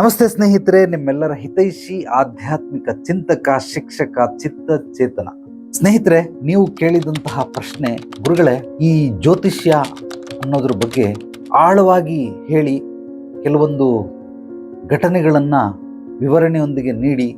ನಮಸ್ತೆ ಸ್ನೇಹಿತರೆ, ನಿಮ್ಮೆಲ್ಲರ ಹಿತೈಷಿ, ಆಧ್ಯಾತ್ಮಿಕ ಚಿಂತಕ, ಶಿಕ್ಷಕ ಚಿತ್ತ ಚೇತನ ಸ್ನೇಹಿತರೆ, ನೀವು ಕೇಳಿದಂತಹ ಪ್ರಶ್ನೆ, ಗುರುಗಳೇ, ಈ ಜ್ಯೋತಿಷ್ಯ ಅನ್ನೋದ್ರ ಬಗ್ಗೆ ಆಳವಾಗಿ ಹೇಳಿ, ಕೆಲವೊಂದು ಘಟನೆಗಳನ್ನು ವಿವರಣೆಯೊಂದಿಗೆ ನೀಡಿ,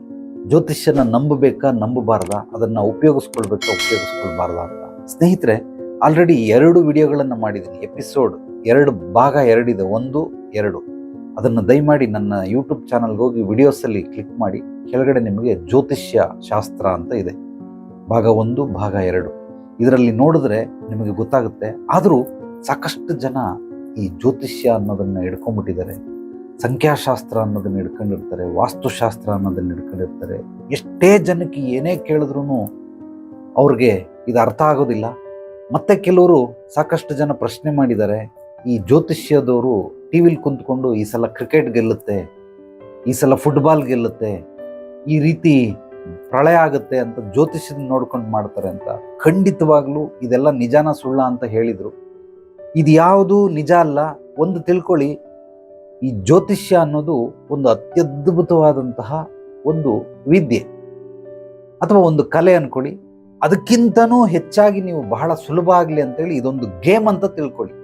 ಜ್ಯೋತಿಷ್ಯನ ನಂಬಬೇಕಾ, ನಂಬಬಾರ್ದ, ಅದನ್ನು ಉಪಯೋಗಿಸ್ಕೊಳ್ಬೇಕಾ, ಉಪಯೋಗಿಸ್ಕೊಳ್ಬಾರ್ದ ಅಂತ. ಸ್ನೇಹಿತರೆ ಆಲ್ರೆಡಿ ಎರಡು ವಿಡಿಯೋಗಳನ್ನು ಮಾಡಿದ್ದೀನಿ. ಎಪಿಸೋಡ್ ಎರಡು, ಭಾಗ ಎರಡಿದೆ ಒಂದು, ಎರಡು. ಅದನ್ನು ದಯಮಾಡಿ ನನ್ನ ಯೂಟ್ಯೂಬ್ ಚಾನಲ್ಗೆ ಹೋಗಿ ವಿಡಿಯೋಸಲ್ಲಿ ಕ್ಲಿಕ್ ಮಾಡಿ, ಕೆಳಗಡೆ ನಿಮಗೆ ಜ್ಯೋತಿಷ್ಯ ಶಾಸ್ತ್ರ ಅಂತ ಇದೆ. ಭಾಗ ಒಂದು, ಭಾಗ ಎರಡು. ಇದರಲ್ಲಿ ನೋಡಿದ್ರೆ ನಿಮಗೆ ಗೊತ್ತಾಗುತ್ತೆ. ಆದರೂ ಸಾಕಷ್ಟು ಜನ ಈ ಜ್ಯೋತಿಷ್ಯ ಅನ್ನೋದನ್ನು ಹಿಡ್ಕೊಂಡ್ಬಿಟ್ಟಿದ್ದಾರೆ. ಸಂಖ್ಯಾಶಾಸ್ತ್ರ ಅನ್ನೋದನ್ನು ಹಿಡ್ಕೊಂಡಿರ್ತಾರೆ, ವಾಸ್ತುಶಾಸ್ತ್ರ ಅನ್ನೋದನ್ನ ಹಿಡ್ಕೊಂಡಿರ್ತಾರೆ. ಎಷ್ಟೇ ಜನಕ್ಕೆ ಏನೇ ಕೇಳಿದ್ರೂ ಅವ್ರಿಗೆ ಇದು ಅರ್ಥ ಆಗೋದಿಲ್ಲ. ಮತ್ತೆ ಕೆಲವರು ಸಾಕಷ್ಟು ಜನ ಪ್ರಶ್ನೆ ಮಾಡಿದ್ದಾರೆ. ಈ ಜ್ಯೋತಿಷ್ಯದವರು ಟಿ ವಿಲಿ ಕುಂತ್ಕೊಂಡು ಈ ಸಲ ಕ್ರಿಕೆಟ್ ಗೆಲ್ಲುತ್ತೆ, ಈ ಸಲ ಫುಟ್ಬಾಲ್ ಗೆಲ್ಲುತ್ತೆ, ಈ ರೀತಿ ಪ್ರಳಯ ಆಗುತ್ತೆ ಅಂತ ಜ್ಯೋತಿಷ್ಯದ ನೋಡ್ಕೊಂಡು ಮಾಡ್ತಾರೆ ಅಂತ ಖಂಡಿತವಾಗ್ಲೂ ಇದೆಲ್ಲ ನಿಜಾನ ಸುಳ್ಳ ಅಂತ ಹೇಳಿದರು. ಇದು ಯಾವುದು ನಿಜ ಅಲ್ಲ. ಒಂದು ತಿಳ್ಕೊಳ್ಳಿ, ಈ ಜ್ಯೋತಿಷ್ಯ ಅನ್ನೋದು ಒಂದು ಅತ್ಯದ್ಭುತವಾದಂತಹ ಒಂದು ವಿದ್ಯೆ ಅಥವಾ ಒಂದು ಕಲೆ ಅನ್ಕೊಳ್ಳಿ. ಅದಕ್ಕಿಂತನೂ ಹೆಚ್ಚಾಗಿ ನೀವು ಬಹಳ ಸುಲಭ ಆಗಲಿ ಅಂತೇಳಿ ಇದೊಂದು ಗೇಮ್ ಅಂತ ತಿಳ್ಕೊಳ್ಳಿ.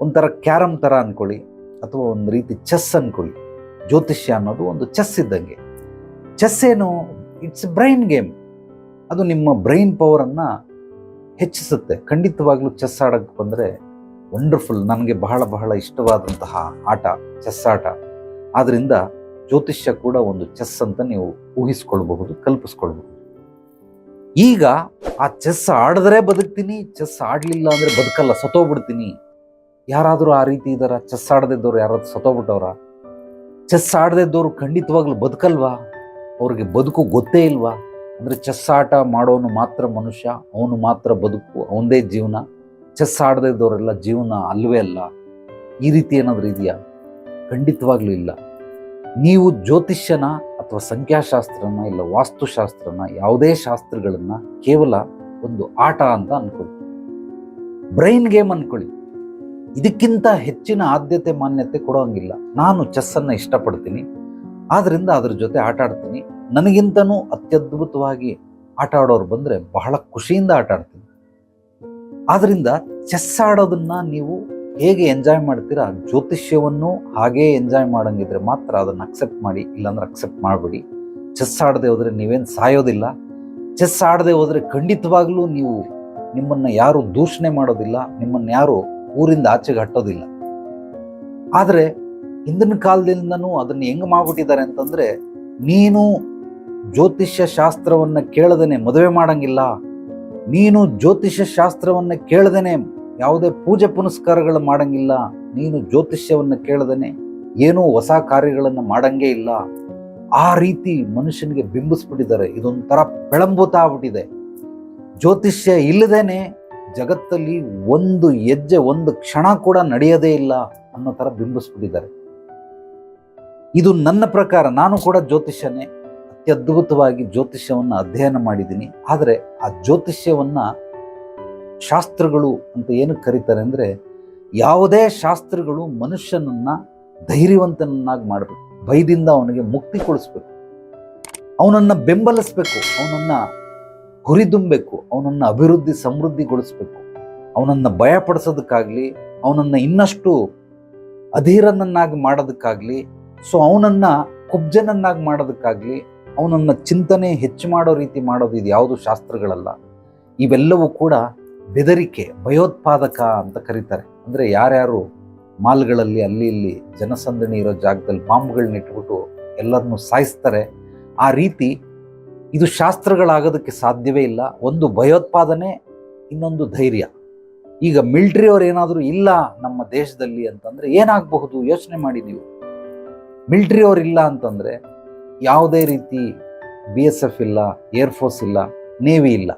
ಒಂಥರ ಕ್ಯಾರಮ್ ಥರ ಅಂದ್ಕೊಳ್ಳಿ ಅಥವಾ ಒಂದು ರೀತಿ ಚೆಸ್ ಅಂದ್ಕೊಳ್ಳಿ ಜ್ಯೋತಿಷ್ಯ ಅನ್ನೋದು ಒಂದು ಚೆಸ್ ಇದ್ದಂಗೆ. ಚೆಸ್ ಏನು ಇಟ್ಸ್ ಬ್ರೈನ್ ಗೇಮ್ ಅದು ನಿಮ್ಮ ಬ್ರೈನ್ ಪವರನ್ನು ಹೆಚ್ಚಿಸುತ್ತೆ. ಖಂಡಿತವಾಗ್ಲೂ ಚೆಸ್ ಆಡೋಕ್ಕೆ ಬಂದರೆ ವಂಡರ್ಫುಲ್ ನನಗೆ ಬಹಳ ಬಹಳ ಇಷ್ಟವಾದಂತಹ ಆಟ, ಚೆಸ್ ಆಟ. ಆದ್ದರಿಂದ ಜ್ಯೋತಿಷ್ಯ ಕೂಡ ಒಂದು ಚೆಸ್ ಅಂತ ನೀವು ಊಹಿಸ್ಕೊಳ್ಬಹುದು, ಕಲ್ಪಿಸ್ಕೊಳ್ಬಹುದು. ಈಗ ಆ ಚೆಸ್ ಆಡಿದ್ರೆ ಬದುಕ್ತೀನಿ, ಚೆಸ್ ಆಡಲಿಲ್ಲ ಅಂದರೆ ಬದುಕಲ್ಲ, ಸತ್ತೋಗ್ಬಿಡ್ತೀನಿ. ಯಾರಾದರೂ ಆ ರೀತಿ ಇದ್ದಾರ ಚೆಸ್ ಆಡದಿದ್ದವ್ರು ಯಾರಾದ್ರೂ ಸತ್ತೋಗ್ಬಿಟ್ಟವ್ರ? ಚೆಸ್ ಆಡದಿದ್ದವ್ರು ಖಂಡಿತವಾಗ್ಲೂ ಬದುಕಲ್ವಾ? ಅವ್ರಿಗೆ ಬದುಕು ಗೊತ್ತೇ ಇಲ್ವಾ? ಅಂದರೆ ಚೆಸ್ ಆಟ ಮಾಡೋನು ಮಾತ್ರ ಮನುಷ್ಯ, ಅವನು ಮಾತ್ರ ಬದುಕು, ಅವನದೇ ಜೀವನ. ಚೆಸ್ ಆಡದೇ ಇದ್ದವರೆಲ್ಲ ಜೀವನ ಅಲ್ವೇ ಅಲ್ಲ. ಈ ರೀತಿ ಏನಾದರೂ ಇದೆಯಾ? ಖಂಡಿತವಾಗ್ಲೂ ಇಲ್ಲ. ನೀವು ಜ್ಯೋತಿಷ್ಯನ ಅಥವಾ ಸಂಖ್ಯಾಶಾಸ್ತ್ರನ ಇಲ್ಲ ವಾಸ್ತುಶಾಸ್ತ್ರನ ಯಾವುದೇ ಶಾಸ್ತ್ರಗಳನ್ನು ಕೇವಲ ಒಂದು ಆಟ ಅಂತ ಅಂದ್ಕೊಳ್ಳಿ ಬ್ರೈನ್ ಗೇಮ್ ಅನ್ಕೊಳ್ಳಿ. ಇದಕ್ಕಿಂತ ಹೆಚ್ಚಿನ ಆದ್ಯತೆ ಮಾನ್ಯತೆ ಕೊಡೋಂಗಿಲ್ಲ ನಾನು ಚೆಸ್ಸನ್ನು ಇಷ್ಟಪಡ್ತೀನಿ. ಆದ್ರಿಂದ ಅದ್ರ ಜೊತೆ ಆಟ ಆಡ್ತೀನಿ. ನನಗಿಂತನೂ ಅತ್ಯದ್ಭುತವಾಗಿ ಆಟ ಆಡೋರು ಬಂದರೆ ಬಹಳ ಖುಷಿಯಿಂದ ಆಟ ಆಡ್ತೀನಿ. ಆದ್ರಿಂದ ಚೆಸ್ ಆಡೋದನ್ನ ನೀವು ಹೇಗೆ ಎಂಜಾಯ್ ಮಾಡ್ತೀರಾ, ಜ್ಯೋತಿಷ್ಯವನ್ನು ಹಾಗೇ ಎಂಜಾಯ್ ಮಾಡಂಗಿದ್ರೆ ಮಾತ್ರ ಅದನ್ನು ಅಕ್ಸೆಪ್ಟ್ ಮಾಡಿ, ಇಲ್ಲಾಂದ್ರೆ ಅಕ್ಸೆಪ್ಟ್ ಮಾಡಬೇಡಿ. ಚೆಸ್ ಆಡದೆ ಹೋದರೆ ನೀವೇನು ಸಾಯೋದಿಲ್ಲ. ಚೆಸ್ ಆಡದೆ ಹೋದರೆ ಖಂಡಿತವಾಗ್ಲೂ ನೀವು ನಿಮ್ಮನ್ನು ಯಾರು ದೂಷಣೆ ಮಾಡೋದಿಲ್ಲ. ನಿಮ್ಮನ್ನು ಯಾರು ಊರಿಂದ ಆಚೆಗೆ ಹಟ್ಟೋದಿಲ್ಲ. ಆದರೆ ಹಿಂದಿನ ಕಾಲದಿಂದನೂ ಅದನ್ನು ಹೆಂಗೆ ಮಾಡ್ಬಿಟ್ಟಿದ್ದಾರೆ ಅಂತಂದ್ರೆ, ನೀನು ಜ್ಯೋತಿಷ್ಯ ಶಾಸ್ತ್ರವನ್ನ ಕೇಳದೇನೆ ಮದುವೆ ಮಾಡಂಗಿಲ್ಲ. ನೀನು ಜ್ಯೋತಿಷ್ಯ ಶಾಸ್ತ್ರವನ್ನ ಕೇಳದೇನೆ ಯಾವುದೇ ಪೂಜೆ ಪುನಸ್ಕಾರಗಳು ಮಾಡಂಗಿಲ್ಲ. ನೀನು ಜ್ಯೋತಿಷ್ಯವನ್ನ ಕೇಳದೇನೆ ಏನೂ ಹೊಸ ಕಾರ್ಯಗಳನ್ನು ಮಾಡಂಗೇ ಇಲ್ಲ. ಆ ರೀತಿ ಮನುಷ್ಯನಿಗೆ ಬಿಂಬಿಸ್ಬಿಟ್ಟಿದ್ದಾರೆ. ಇದೊಂಥರ ಬೆಳಂಬೂತ ಆಗ್ಬಿಟ್ಟಿದೆ ಜ್ಯೋತಿಷ್ಯ ಇಲ್ಲದೇನೆ ಜಗತ್ತಲ್ಲಿ ಒಂದು ಹೆಜ್ಜೆ ಒಂದು ಕ್ಷಣ ಕೂಡ ನಡೆಯೋದೇ ಇಲ್ಲ ಅನ್ನೋ ಥರ ಬಿಂಬಿಸ್ಬಿಟ್ಟಿದ್ದಾರೆ. ಇದು ನನ್ನ ಪ್ರಕಾರ, ನಾನು ಕೂಡ ಜ್ಯೋತಿಷ್ಯನೇ, ಅತ್ಯದ್ಭುತವಾಗಿ ಜ್ಯೋತಿಷ್ಯವನ್ನು ಅಧ್ಯಯನ ಮಾಡಿದ್ದೀನಿ. ಆದರೆ ಆ ಜ್ಯೋತಿಷ್ಯವನ್ನು ಶಾಸ್ತ್ರಗಳು ಅಂತ ಏನು ಕರೀತಾರೆ ಅಂದರೆ, ಯಾವುದೇ ಶಾಸ್ತ್ರಗಳು ಮನುಷ್ಯನನ್ನು ಧೈರ್ಯವಂತನನ್ನಾಗಿ ಮಾಡಬೇಕು. ಭಯದಿಂದ ಅವನಿಗೆ ಮುಕ್ತಿ ಕೊಡಿಸ್ಬೇಕು. ಅವನನ್ನು ಬೆಂಬಲಿಸ್ಬೇಕು. ಅವನನ್ನು ಹುರಿದುಂಬೇಕು ಅವನನ್ನು ಅಭಿವೃದ್ಧಿ, ಸಮೃದ್ಧಿಗೊಳಿಸ್ಬೇಕು. ಅವನನ್ನು ಭಯಪಡಿಸೋದಕ್ಕಾಗಲಿ, ಅವನನ್ನು ಇನ್ನಷ್ಟು ಅಧೀರನನ್ನಾಗಿ ಮಾಡೋದಕ್ಕಾಗಲಿ ಸೊ ಅವನನ್ನು ಕುಬ್ಜನನ್ನಾಗಿ ಮಾಡೋದಕ್ಕಾಗಲಿ, ಅವನನ್ನು ಚಿಂತನೆ ಹೆಚ್ಚು ಮಾಡೋ ರೀತಿ ಮಾಡೋದು ಇದು ಯಾವುದು ಶಾಸ್ತ್ರಗಳಲ್ಲ. ಇವೆಲ್ಲವೂ ಕೂಡ ಬೆದರಿಕೆ, ಭಯೋತ್ಪಾದಕ ಅಂತ ಕರೀತಾರೆ. ಅಂದರೆ ಯಾರ್ಯಾರು ಮಾಲ್ಗಳಲ್ಲಿ, ಅಲ್ಲಿ, ಇಲ್ಲಿ ಜನಸಂದಣಿ ಇರೋ ಜಾಗದಲ್ಲಿ ಬಾಂಬ್ಗಳನ್ನ ಇಟ್ಬಿಟ್ಟು ಎಲ್ಲರನ್ನೂ ಸಾಯಿಸ್ತಾರೆ, ಆ ರೀತಿ ಇದು ಶಾಸ್ತ್ರಗಳಾಗೋದಕ್ಕೆ ಸಾಧ್ಯವೇ ಇಲ್ಲ. ಒಂದು ಭಯೋತ್ಪಾದನೆ, ಇನ್ನೊಂದು ಧೈರ್ಯ. ಈಗ ಮಿಲ್ಟ್ರಿ ಅವ್ರು ಏನಾದರೂ ಇಲ್ಲ ನಮ್ಮ ದೇಶದಲ್ಲಿ ಅಂತಂದರೆ ಏನಾಗಬಹುದು? ಯೋಚನೆ ಮಾಡಿ ನೀವು. ಮಿಲ್ಟ್ರಿ ಅವ್ರು ಇಲ್ಲ ಅಂತಂದರೆ ಯಾವುದೇ ರೀತಿ ಬಿ ಎಸ್ ಎಫ್ ಇಲ್ಲ ಏರ್ಫೋರ್ಸ್ ಇಲ್ಲ ನೇವಿ ಇಲ್ಲ.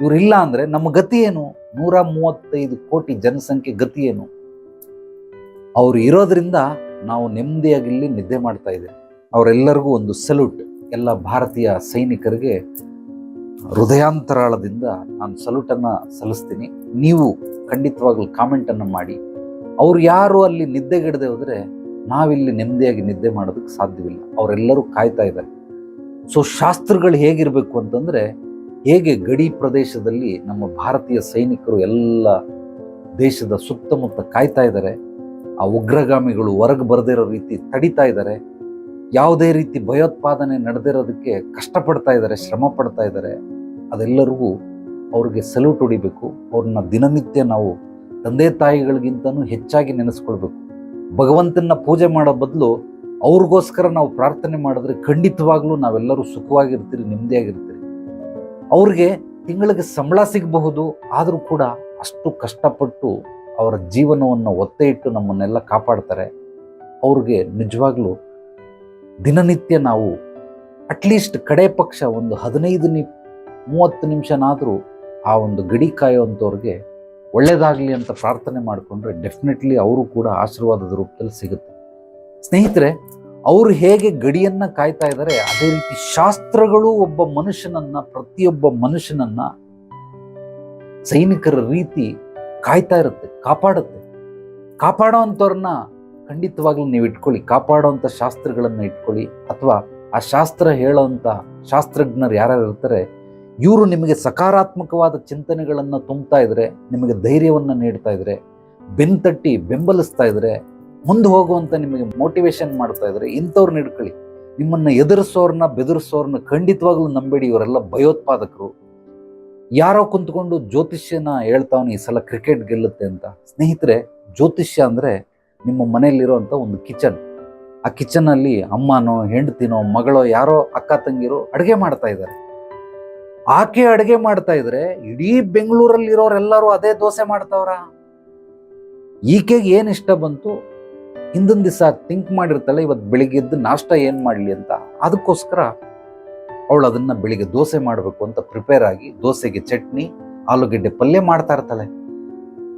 ಇವರಿಲ್ಲ ಅಂದರೆ ನಮ್ಮ ಗತಿ ಏನು? ನೂರ ಮೂವತ್ತೈದು ಕೋಟಿ ಜನಸಂಖ್ಯೆ ಗತಿ ಏನು? ಅವರು ಇರೋದ್ರಿಂದ ನಾವು ನೆಮ್ಮದಿಯಾಗಿಲ್ಲಿ ನಿದ್ದೆ ಮಾಡ್ತಾ ಇದ್ದೇವೆ. ಅವರೆಲ್ಲರಿಗೂ ಒಂದು ಸಲ್ಯೂಟ್ ಎಲ್ಲ ಭಾರತೀಯ ಸೈನಿಕರಿಗೆ ಹೃದಯಾಂತರಾಳದಿಂದ ನಾನು ಸಲ್ಯೂಟನ್ನು ಸಲ್ಲಿಸ್ತೀನಿ. ನೀವು ಖಂಡಿತವಾಗ್ಲೂ ಕಾಮೆಂಟನ್ನು ಮಾಡಿ. ಅವ್ರು ಯಾರು ಅಲ್ಲಿ ನಿದ್ದೆಗೆಡದೆ ಹೋದರೆ ನಾವಿಲ್ಲಿ ನೆಮ್ಮದಿಯಾಗಿ ನಿದ್ದೆ ಮಾಡೋದಕ್ಕೆ ಸಾಧ್ಯವಿಲ್ಲ. ಅವರೆಲ್ಲರೂ ಕಾಯ್ತಾ ಇದ್ದಾರೆ. ಸೊ ಶಾಸ್ತ್ರಗಳು ಹೇಗಿರಬೇಕು ಅಂತಂದರೆ ಹೇಗೆ ಗಡಿ ಪ್ರದೇಶದಲ್ಲಿ ನಮ್ಮ ಭಾರತೀಯ ಸೈನಿಕರು ಎಲ್ಲ ದೇಶದ ಸುತ್ತಮುತ್ತ ಕಾಯ್ತಾ ಇದ್ದಾರೆ, ಆ ಉಗ್ರಗಾಮಿಗಳು ಹೊರಗೆ ಬರದಿರೋ ರೀತಿ ತಡಿತಾ ಇದ್ದಾರೆ ಯಾವುದೇ ರೀತಿ ಭಯೋತ್ಪಾದನೆ ನಡೆದಿರೋದಕ್ಕೆ ಕಷ್ಟಪಡ್ತಾ ಇದ್ದಾರೆ, ಶ್ರಮ ಪಡ್ತಾ ಇದ್ದಾರೆ, ಅದೆಲ್ಲರಿಗೂ ಅವ್ರಿಗೆ ಸಲ್ಯೂಟ್ ಹೊಡಿಬೇಕು. ಅವ್ರನ್ನ ದಿನನಿತ್ಯ ನಾವು ತಂದೆ ತಾಯಿಗಳಿಗಿಂತನೂ ಹೆಚ್ಚಾಗಿ ನೆನೆಸ್ಕೊಳ್ಬೇಕು. ಭಗವಂತನ ಪೂಜೆ ಮಾಡೋ ಬದಲು ಅವ್ರಿಗೋಸ್ಕರ ನಾವು ಪ್ರಾರ್ಥನೆ ಮಾಡಿದ್ರೆ ಖಂಡಿತವಾಗ್ಲೂ ನಾವೆಲ್ಲರೂ ಸುಖವಾಗಿರ್ತೀರಿ, ನೆಮ್ಮದಿಯಾಗಿರ್ತೀರಿ. ಅವ್ರಿಗೆ ತಿಂಗಳಿಗೆ ಸಂಬಳ ಸಿಗಬಹುದು, ಆದರೂ ಕೂಡ ಅಷ್ಟು ಕಷ್ಟಪಟ್ಟು ಅವರ ಜೀವನವನ್ನು ಒತ್ತೆ ಇಟ್ಟು ನಮ್ಮನ್ನೆಲ್ಲ ಕಾಪಾಡ್ತಾರೆ. ಅವ್ರಿಗೆ ನಿಜವಾಗ್ಲೂ ದಿನನಿತ್ಯ ನಾವು ಅಟ್ಲೀಸ್ಟ್ ಕಡೆ ಪಕ್ಷ ಒಂದು ಹದಿನೈದು ನಿ, ಮೂವತ್ತು ನಿಮಿಷನಾದರೂ ಆ ಒಂದು ಗಡಿ ಕಾಯುವಂಥವ್ರಿಗೆ ಒಳ್ಳೆಯದಾಗಲಿ ಅಂತ ಪ್ರಾರ್ಥನೆ ಮಾಡಿಕೊಂಡ್ರೆ ಡೆಫಿನೆಟ್ಲಿ ಅವರು ಕೂಡ ಆಶೀರ್ವಾದದ ರೂಪದಲ್ಲಿ ಸಿಗುತ್ತೆ. ಸ್ನೇಹಿತರೆ, ಅವರು ಹೇಗೆ ಗಡಿಯನ್ನು ಕಾಯ್ತಾ ಇದ್ದಾರೆ ಅದೇ ರೀತಿ ಶಾಸ್ತ್ರಗಳು ಒಬ್ಬ ಮನುಷ್ಯನನ್ನ, ಪ್ರತಿಯೊಬ್ಬ ಮನುಷ್ಯನನ್ನ ಸೈನಿಕರ ರೀತಿ ಕಾಯ್ತಾ ಇರುತ್ತೆ, ಕಾಪಾಡುತ್ತೆ. ಕಾಪಾಡೋ ಅಂಥವ್ರನ್ನ ಖಂಡಿತವಾಗ್ಲೂ ನೀವು ಇಟ್ಕೊಳ್ಳಿ, ಕಾಪಾಡುವಂಥ ಶಾಸ್ತ್ರಗಳನ್ನು ಇಟ್ಕೊಳ್ಳಿ ಅಥವಾ ಆ ಶಾಸ್ತ್ರ ಹೇಳೋವಂಥ ಶಾಸ್ತ್ರಜ್ಞರು ಯಾರ್ಯಾರು ಇರ್ತಾರೆ, ಇವರು ನಿಮಗೆ ಸಕಾರಾತ್ಮಕವಾದ ಚಿಂತನೆಗಳನ್ನು ತುಂಬ್ತಾ ಇದ್ರೆ, ನಿಮಗೆ ಧೈರ್ಯವನ್ನು ನೀಡ್ತಾ ಇದ್ರೆ ಬೆನ್ತಟ್ಟಿ ಬೆಂಬಲಿಸ್ತಾ ಇದ್ರೆ, ಮುಂದೆ ಹೋಗುವಂಥ ನಿಮಗೆ ಮೋಟಿವೇಶನ್ ಮಾಡ್ತಾ ಇದ್ರೆ ಇಂಥವ್ರನ್ನ ಹಿಡ್ಕೊಳ್ಳಿ. ನಿಮ್ಮನ್ನು ಎದುರಿಸೋರನ್ನ ಬೆದರಿಸೋರನ್ನ ಖಂಡಿತವಾಗ್ಲೂ ನಂಬೇಡಿ, ಇವರೆಲ್ಲ ಭಯೋತ್ಪಾದಕರು. ಯಾರೋ ಕುಂತ್ಕೊಂಡು ಜ್ಯೋತಿಷ್ಯನ ಹೇಳ್ತಾವನು ಈ ಸಲ ಕ್ರಿಕೆಟ್ ಗೆಲ್ಲುತ್ತೆ ಅಂತ. ಸ್ನೇಹಿತರೆ, ಜ್ಯೋತಿಷ್ಯ ಅಂದ್ರೆ ನಿಮ್ಮ ಮನೆಯಲ್ಲಿರುವಂಥ ಒಂದು ಕಿಚನ್. ಆ ಕಿಚನ್ ಅಲ್ಲಿ ಅಮ್ಮನೋ, ಹೆಂಡತಿನೋ, ಮಗಳೋ, ಯಾರೋ ಅಕ್ಕ ತಂಗಿರೋ ಅಡುಗೆ ಮಾಡ್ತಾ ಇದ್ದಾರೆ. ಆಕೆ ಅಡುಗೆ ಮಾಡ್ತಾ ಇದ್ರೆ ಇಡೀ ಬೆಂಗಳೂರಲ್ಲಿ ಇರೋರೆಲ್ಲರೂ ಅದೇ ದೋಸೆ ಮಾಡ್ತಾವ್ರ? ಈಕೆಗೆ ಏನು ಇಷ್ಟ ಬಂತು? ಹಿಂದಿನ ದಿವಸ ಥಿಂಕ್ ಮಾಡಿರ್ತಾಳೆ ಇವತ್ತು ಬೆಳಿಗ್ಗೆ ಎದ್ದು ನಾಷ್ಟ ಏನು ಮಾಡಲಿ ಅಂತ. ಅದಕ್ಕೋಸ್ಕರ ಅವಳು ಅದನ್ನ ಬೆಳಿಗ್ಗೆ ದೋಸೆ ಮಾಡಬೇಕು ಅಂತ ಪ್ರಿಪೇರ್ ಆಗಿ ದೋಸೆಗೆ ಚಟ್ನಿ, ಆಲೂಗಡ್ಡೆ ಪಲ್ಯ ಮಾಡ್ತಾ ಇರ್ತಾಳೆ.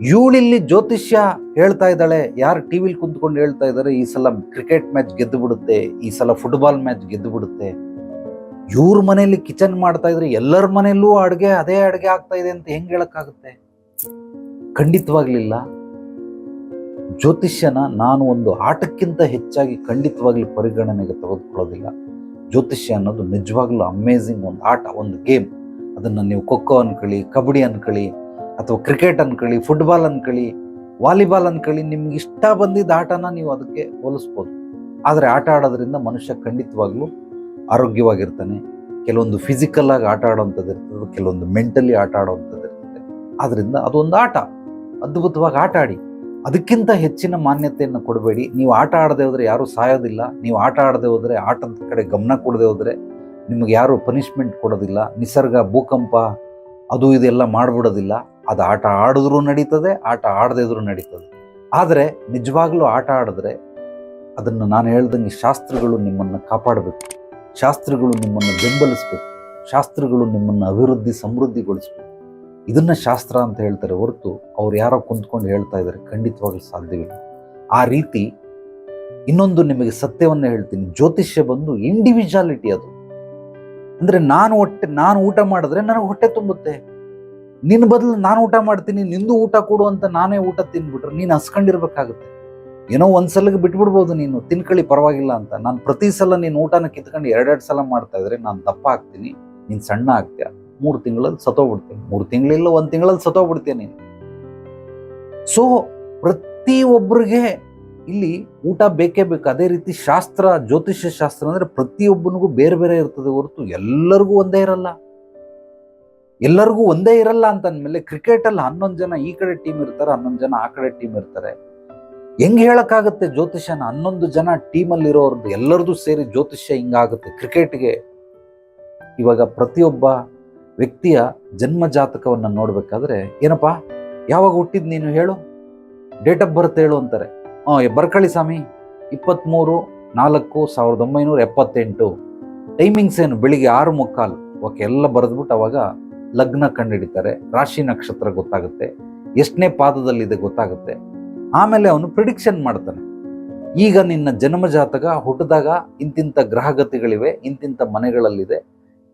ಇವಳಿಲ್ಲಿ ಜ್ಯೋತಿಷ್ಯ ಹೇಳ್ತಾ ಇದ್ದಾಳೆ. ಯಾರು ಟಿ ವಿಲಿ ಕುಂತ್ಕೊಂಡು ಹೇಳ್ತಾ ಇದ್ದಾರೆ, ಈ ಸಲ ಕ್ರಿಕೆಟ್ ಮ್ಯಾಚ್ ಗೆದ್ದು ಬಿಡುತ್ತೆ, ಈ ಸಲ ಫುಟ್ಬಾಲ್ ಮ್ಯಾಚ್ ಗೆದ್ದು ಬಿಡುತ್ತೆ. ಇವ್ರ ಮನೆಯಲ್ಲಿ ಕಿಚನ್ ಮಾಡ್ತಾ ಇದ್ರೆ ಎಲ್ಲರ ಮನೆಯಲ್ಲೂ ಅಡುಗೆ, ಅದೇ ಅಡುಗೆ ಆಗ್ತಾ ಇದೆ ಅಂತ ಹೆಂಗ್ ಹೇಳಕ್ಕಾಗುತ್ತೆ? ಖಂಡಿತವಾಗ್ಲಿಲ್ಲ. ಜ್ಯೋತಿಷ್ಯನ ನಾನು ಒಂದು ಆಟಕ್ಕಿಂತ ಹೆಚ್ಚಾಗಿ ಖಂಡಿತವಾಗ್ಲಿ ಪರಿಗಣನೆಗೆ ತೆಗೆದುಕೊಳ್ಳೋದಿಲ್ಲ. ಜ್ಯೋತಿಷ್ಯ ಅನ್ನೋದು ನಿಜವಾಗ್ಲೂ ಅಮೇಝಿಂಗ್ ಒಂದು ಆಟ, ಒಂದು ಗೇಮ್ ಅದನ್ನು ನೀವು ಖೋಖೋ ಅನ್ಕೊಳ್ಳಿ, ಕಬಡ್ಡಿ ಅನ್ಕೊಳ್ಳಿ ಅಥವಾ ಕ್ರಿಕೆಟ್ ಅನ್ಕೊಳ್ಳಿ ಫುಟ್ಬಾಲ್ ಅನ್ಕೊಳ್ಳಿ ವಾಲಿಬಾಲ್ ಅನ್ಕೊಳ್ಳಿ, ನಿಮ್ಗೆ ಇಷ್ಟ ಬಂದಿದ್ದ ಆಟನ ನೀವು ಅದಕ್ಕೆ ಹೋಲಿಸ್ಬೋದು. ಆದರೆ ಆಟ ಆಡೋದ್ರಿಂದ ಮನುಷ್ಯ ಖಂಡಿತವಾಗ್ಲೂ ಆರೋಗ್ಯವಾಗಿರ್ತಾನೆ. ಕೆಲವೊಂದು ಫಿಸಿಕಲ್ ಆಗಿ ಆಟ ಆಡೋವಂಥದ್ದು ಇರ್ತದೆ, ಕೆಲವೊಂದು ಮೆಂಟಲಿ ಆಟ ಆಡೋವಂಥದ್ದು ಇರ್ತದೆ. ಆದ್ದರಿಂದ ಅದೊಂದು ಆಟ. ಅದ್ಭುತವಾಗಿ ಆಟ ಆಡಿ. ಅದಕ್ಕಿಂತ ಹೆಚ್ಚಿನ ಮಾನ್ಯತೆಯನ್ನು ಕೊಡಬೇಡಿ. ನೀವು ಆಟ ಆಡದೆ ಹೋದರೆ ಯಾರೂ ಸಾಯೋದಿಲ್ಲ. ನೀವು ಆಟ ಆಡದೆ ಹೋದ್ರೆ ಆಟದ ಕಡೆ ಗಮನ ಕೊಡದೆ ಹೋದರೆ ನಿಮಗೆ ಯಾರು ಪನಿಷ್ಮೆಂಟ್ ಕೊಡೋದಿಲ್ಲ. ನಿಸರ್ಗ ಭೂಕಂಪ ಅದು ಇದೆಲ್ಲ ಮಾಡ್ಬಿಡೋದಿಲ್ಲ. ಅದು ಆಟ ಆಡಿದ್ರೂ ನಡೀತದೆ, ಆಟ ಆಡದೇ ಇದ್ರೂ ನಡೀತದೆ. ಆದರೆ ನಿಜವಾಗ್ಲೂ ಆಟ ಆಡಿದ್ರೆ ಅದನ್ನು ನಾನು ಹೇಳ್ದಂಗೆ ಶಾಸ್ತ್ರಗಳು ನಿಮ್ಮನ್ನು ಕಾಪಾಡಬೇಕು. ಶಾಸ್ತ್ರಗಳು ನಿಮ್ಮನ್ನು ಬೆಂಬಲಿಸ್ಬೇಕು. ಶಾಸ್ತ್ರಗಳು ನಿಮ್ಮನ್ನು ಅಭಿವೃದ್ಧಿ, ಸಮೃದ್ಧಿಗೊಳಿಸ್ಬೇಕು. ಇದನ್ನು ಶಾಸ್ತ್ರ ಅಂತ ಹೇಳ್ತಾರೆ ಹೊರತು ಅವ್ರು ಯಾರೋ ಕುಂತ್ಕೊಂಡು ಹೇಳ್ತಾ ಇದ್ದಾರೆ, ಖಂಡಿತವಾಗ್ಲೂ ಸಾಧ್ಯವಿಲ್ಲ. ಆ ರೀತಿ ಇನ್ನೊಂದು ನಿಮಗೆ ಸತ್ಯವನ್ನು ಹೇಳ್ತೀನಿ. ಜ್ಯೋತಿಷ್ಯ ಬಂದು ಇಂಡಿವಿಜುವಾಲಿಟಿ ಅದು. ಅಂದರೆ ನಾನು ಹೊಟ್ಟೆ, ನಾನು ಊಟ ಮಾಡಿದ್ರೆ ನನಗೆ ಹೊಟ್ಟೆ ತುಂಬುತ್ತೆ. ನಿನ್ನ ಬದಲು ನಾನು ಊಟ ಮಾಡ್ತೀನಿ, ನಿಂದು ಊಟ ಕೊಡು ಅಂತ ನಾನೇ ಊಟ ತಿನ್ಬಿಟ್ರೆ ನೀನು ಹಸ್ಕೊಂಡಿರ್ಬೇಕಾಗುತ್ತೆ. ಏನೋ ಒಂದ್ಸಲಗೆ ಬಿಟ್ಬಿಡ್ಬೋದು ನೀನು ತಿನ್ಕೊಳ್ಳಿ ಪರವಾಗಿಲ್ಲ ಅಂತ. ನಾನು ಪ್ರತಿ ಸಲ ನೀನು ಊಟನ ಕಿತ್ಕೊಂಡು ಎರಡೆರಡು ಸಲ ಮಾಡ್ತಾ ಇದ್ರೆ ನಾನು ದಪ್ಪ ಆಗ್ತೀನಿ, ನೀನು ಸಣ್ಣ ಆಗ್ತೀಯ. ಮೂರು ತಿಂಗಳಲ್ಲಿ ಸತೋಗ್ಬಿಡ್ತೀನಿ ಮೂರು ತಿಂಗಳಿಲ್ಲ, ಒಂದು ತಿಂಗಳಲ್ಲಿ ಸತೋಗ್ಬಿಡ್ತೀಯ ನೀನು. ಸೊ ಪ್ರತಿ ಒಬ್ಬರಿಗೆ ಇಲ್ಲಿ ಊಟ ಬೇಕೇ ಬೇಕು. ಅದೇ ರೀತಿ ಶಾಸ್ತ್ರ, ಜ್ಯೋತಿಷ್ಯ ಶಾಸ್ತ್ರ ಅಂದರೆ ಪ್ರತಿಯೊಬ್ಬನಿಗೂ ಬೇರೆ ಬೇರೆ ಇರ್ತದೆ ಹೊರತು ಎಲ್ಲರಿಗೂ ಒಂದೇ ಇರಲ್ಲ. ಎಲ್ಲರಿಗೂ ಒಂದೇ ಇರಲ್ಲ ಅಂತ ಅಂದಮೇಲೆ ಕ್ರಿಕೆಟ್ ಅಲ್ಲಿ ಹನ್ನೊಂದು ಜನ ಈ ಕಡೆ ಟೀಮ್ ಇರ್ತಾರೆ, ಹನ್ನೊಂದು ಜನ ಆ ಕಡೆ ಟೀಮ್ ಇರ್ತಾರೆ. ಹೆಂಗ್ ಹೇಳೋಕ್ಕಾಗುತ್ತೆ ಜ್ಯೋತಿಷ್ಯನ? ಹನ್ನೊಂದು ಜನ ಟೀಮಲ್ಲಿರೋರ್ದು ಎಲ್ಲರದು ಸೇರಿ ಜ್ಯೋತಿಷ್ಯ ಹಿಂಗಾಗುತ್ತೆ ಕ್ರಿಕೆಟ್ಗೆ ಇವಾಗ ಪ್ರತಿಯೊಬ್ಬ ವ್ಯಕ್ತಿಯ ಜನ್ಮ ಜಾತಕವನ್ನು ನೋಡಬೇಕಾದ್ರೆ, ಏನಪ್ಪ? ಯಾವಾಗ ಹುಟ್ಟಿದ್ ನೀನು ಹೇಳು? ಡೇಟ್ ಆಫ್ ಬರ್ತ್ ಹೇಳು ಅಂತಾರೆ. ಹಾಂ ಬರ್ಕಳಿ ಸ್ವಾಮಿ. ಇಪ್ಪತ್ತ್ಮೂರು ನಾಲ್ಕು, ಸಾವಿರದ ಒಂಬೈನೂರ ಎಪ್ಪತ್ತೆಂಟು. ಟೈಮಿಂಗ್ಸ್ ಏನು? ಬೆಳಿಗ್ಗೆ ಆರು ಮುಕ್ಕಾಲು. ಓಕೆ, ಎಲ್ಲ ಬರೆದ್ಬಿಟ್ಟು ಅವಾಗ ಲಗ್ನ ಕಂಡುಹಿಡಿತಾರೆ ರಾಶಿ ನಕ್ಷತ್ರ ಗೊತ್ತಾಗುತ್ತೆ, ಎಷ್ಟನೇ ಪಾದದಲ್ಲಿದೆ ಗೊತ್ತಾಗುತ್ತೆ. ಆಮೇಲೆ ಅವನು ಪ್ರಿಡಿಕ್ಷನ್ ಮಾಡ್ತಾನೆ. ಈಗ ನಿನ್ನ ಜನ್ಮ ಜಾತಕ ಹುಟ್ಟಿದಾಗ ಇಂತಿಂಥ ಗ್ರಹಗತಿಗಳಿವೆ ಇಂತಿಂಥ ಮನೆಗಳಲ್ಲಿದೆ.